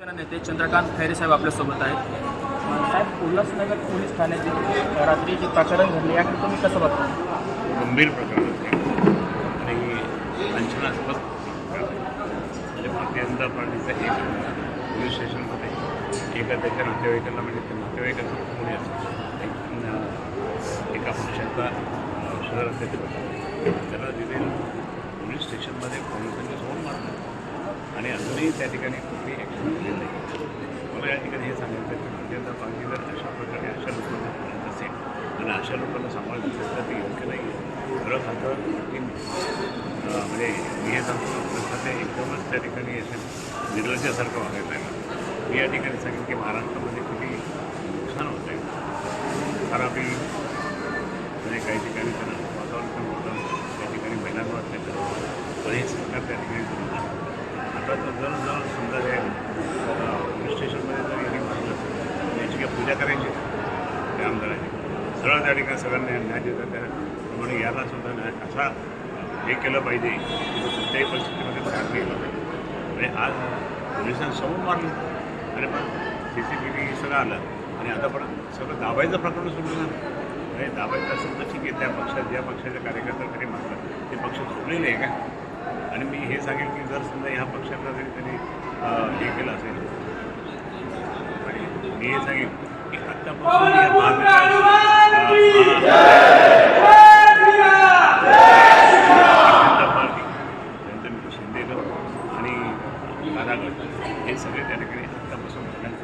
नेते चंद्रकांत खैरे साहेब आपल्यासोबत आहेत. साहेब उल्हासनगर पोलीस ठाण्याचे रात्री जे प्रकरण घडले याकडे तुम्ही कसं बघता? गंभीर प्रकरण होते. आणि लांछनास्पद प्रकरण. म्हणजे भारतीय जनता एक पोलीस स्टेशनमध्ये एका त्याच्या नातेवाईकाला म्हणजे त्या नातेवाईकांचं कोणी असतं. एक अं, एका पक्षाचा अं, शहर अध्यक्ष त्याला दिलेलं पोलीस स्टेशनमध्ये पोलिसांनी सोडून मारलं. आणि अजूनही त्या ठिकाणी कुठली मला या ठिकाणी हे सांगायचं आहे की भारतीय जनता अशा प्रकारे अशा लोकांना बोलत असेल आणि अशा लोकांना सांभाळत असेल तर ते योग्य नाही खरं खातं की म्हणजे मी हे सांगतो ते एकदमच त्या ठिकाणी असे निर्लज्जासारखं वागायला लागलं. मी या ठिकाणी सांगेन की महाराष्ट्रामध्ये किती नुकसान होत आहे. खराबी म्हणजे काही ठिकाणी त्यांना वातावरण पण होतं त्या ठिकाणी महिलांवर अत्याचार तर बरेच सरकार त्या ठिकाणी करून आता तर जर जर समजा हे अं, पोलीस स्टेशनमध्ये जर यांनी मारलं तर करायची त्या आमदाराची. सरळ त्या ठिकाणी सगळ्यांना न्याय देतात. त्या त्यामुळे याला सुद्धा न्याय असा हे केलं पाहिजे की तो कोणत्याही परिस्थितीमध्ये बाहेर नाही गेला पाहिजे पोलिसांनी आज पोलिसांसमोर मारलं. अरे पण सी सी टी व्ही सगळं आलं. आणि आता पण सगळं दाबायचं प्रकरण सुरू झालं. म्हणजे दाबायचं असेल तर ठीक आहे. त्या पक्षात ज्या पक्षाच्या कार्यकर्त्यांसाठी मारलं ते पक्ष झोपलेले आहे का? आणि मी हे सांगेन की जर समजा ह्या पक्षाला जरी त्यांनी हे केलं असेल आणि मी हे सांगेन की आत्तापासून या महाविकास जनता पार्टी नंतर शिंदे आणि कारागट हे सगळे त्या ठिकाणी आत्तापासून प्लॅन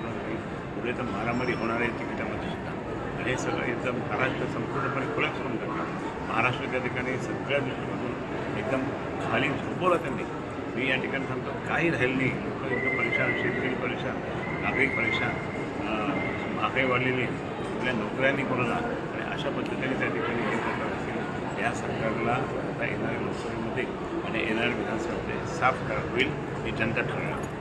पुढे तर मारामारी होणार आहे तिकिटामध्ये सुद्धा आणि हे सगळं एकदम महाराष्ट्र संपूर्णपणे खुलास करून टाकणार महाराष्ट्र त्या ठिकाणी सगळ्या दृष्टीमधून एकदम खाली झोपवलं त्यांनी मी या ठिकाणी सांगतो काही राहिलं नाही लोक एकदम परेशान शेतकरी परेशान नागरिक परेशान आकडे वाढलेली आहे. आपल्या नोकऱ्यांनी कोरोना आणि अशा पद्धतीने त्या ठिकाणी हे करत असतील या सरकारला आता येणाऱ्या लोकसभेमध्ये आणि येणाऱ्या विधानसभेमध्ये साफ करा होईल ही जनता ठरणार